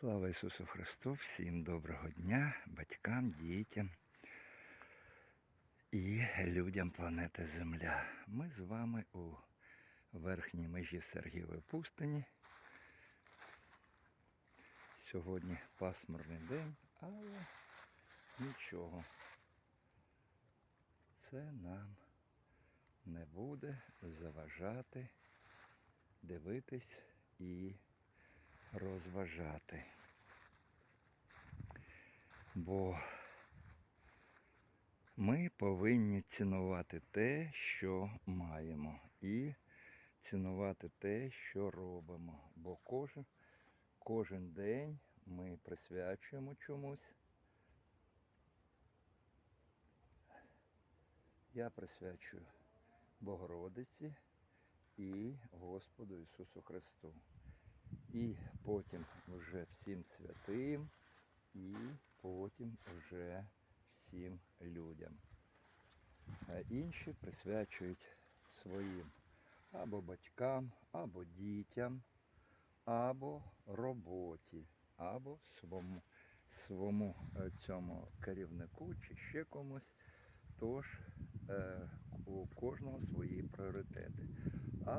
Слава Ісусу Христу! Всім доброго дня, батькам, дітям і людям планети Земля. Ми з вами у верхній межі Сергієвої пустині. Сьогодні пасмурний день, але нічого. Це нам не буде заважати дивитись і розважати. Бо ми повинні цінувати те, що маємо, і цінувати те, що робимо. Бо кожен, кожен день ми присвячуємо чомусь. Я присвячую Богородиці і Господу Ісусу Христу. І потім вже всім святим, і потім вже всім людям. А інші присвячують своїм або батькам, або дітям, або роботі, або своєму, своєму е, цьому керівнику чи ще комусь. Тож е, у кожного свої пріоритети.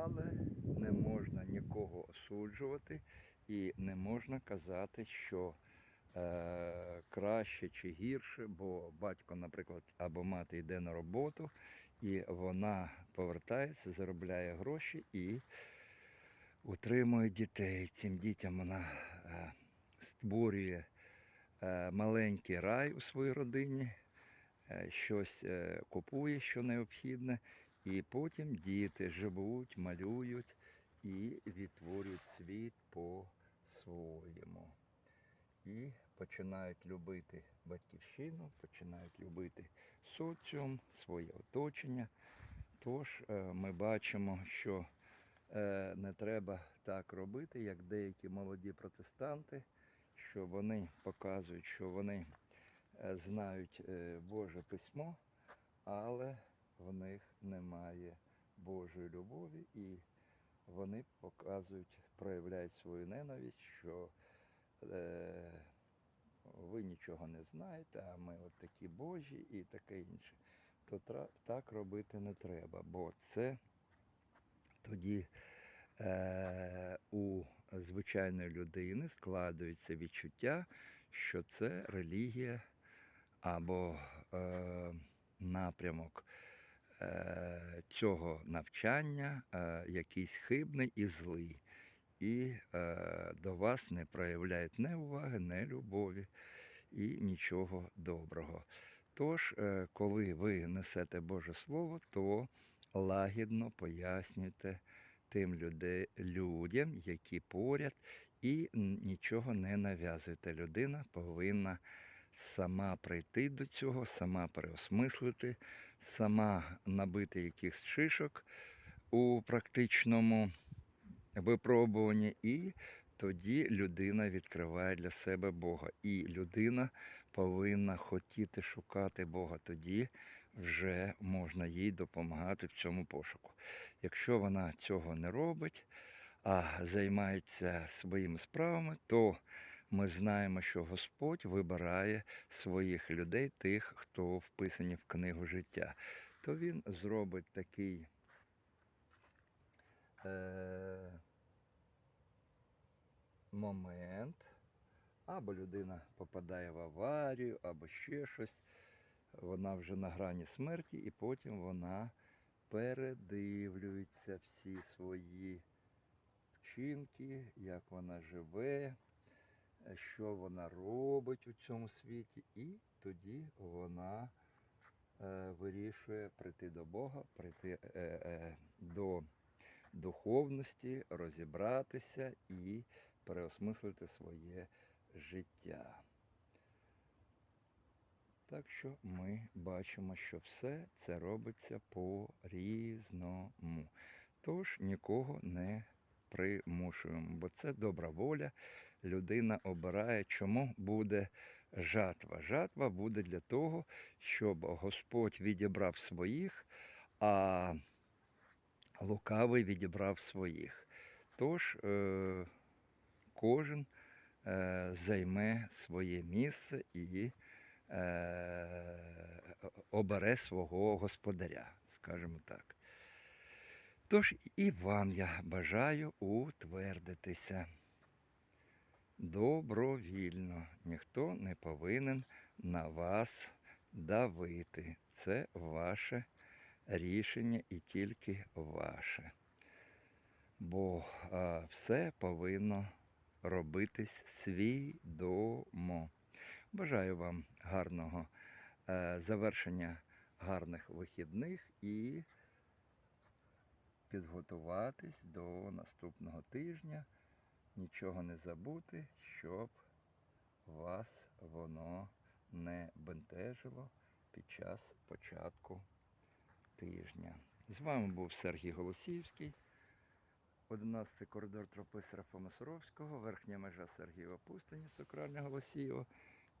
Але не можна нікого осуджувати і не можна казати, що е, краще чи гірше, бо батько, наприклад, або мати йде на роботу, і вона повертається, заробляє гроші і утримує дітей. Цим дітям вона е, створює е, маленький рай у своїй родині, е, щось е, купує, що необхідне. І потім діти живуть, малюють і відтворюють світ по-своєму. І починають любити батьківщину, починають любити соціум, своє оточення. Тож е, ми бачимо, що е, не треба так робити, як деякі молоді протестанти, що вони показують, що вони е, знають Боже письмо, але в них немає Божої любові, і вони показують, проявляють свою ненависть, що е, ви нічого не знаєте, а ми от такі Божі і таке інше. То так робити не треба, бо це тоді е, у звичайної людини складується відчуття, що це релігія або е, напрямок цього навчання е, якийсь хибний і злий. І е, до вас не проявляють не уваги, не любові і нічого доброго. Тож, е, коли ви несете Боже Слово, то лагідно пояснюйте тим люди, людям, які поряд, і нічого не нав'язуйте. Людина повинна сама прийти до цього, сама переосмислити, сама набити якихось шишок у практичному випробуванні, і тоді людина відкриває для себе Бога. І людина повинна хотіти шукати Бога. Тоді вже можна їй допомагати в цьому пошуку. Якщо вона цього не робить, а займається своїми справами, то ми знаємо, що Господь вибирає своїх людей, тих, хто вписані в книгу життя. То він зробить такий е, момент, або людина попадає в аварію, або ще щось. Вона вже на грані смерті, і потім вона передивлюється всі свої вчинки, як вона живе, що вона робить у цьому світі, і тоді вона е, вирішує прийти до Бога, прийти е, е, до духовності, розібратися і переосмислити своє життя. Так що ми бачимо, що все це робиться по-різному. Тож нікого не примушуємо, бо це добра воля. Людина обирає, чому буде жатва. Жатва буде для того, щоб Господь відібрав своїх, а лукавий відібрав своїх. Тож е, кожен е, займе своє місце і е, обере свого господаря, скажімо так. Тож і вам я бажаю утвердитися добровільно. Ніхто не повинен на вас давити. Це ваше рішення і тільки ваше. Бо а, все повинно робитись свідомо. Бажаю вам гарного е, завершення гарних вихідних і підготуватись до наступного тижня. Нічого не забути, щоб вас воно не бентежило під час початку тижня. З вами був Сергій Голосівський. 11 коридор тропи Серафима Суровського, верхня межа Сергієва Пустині, Сокральня Голосієва,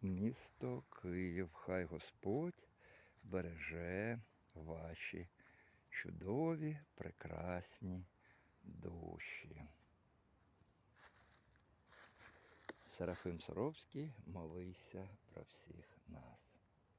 місто Київ. Хай Господь береже ваші чудові, прекрасні душі. Серафим Саровський, молися про всіх нас.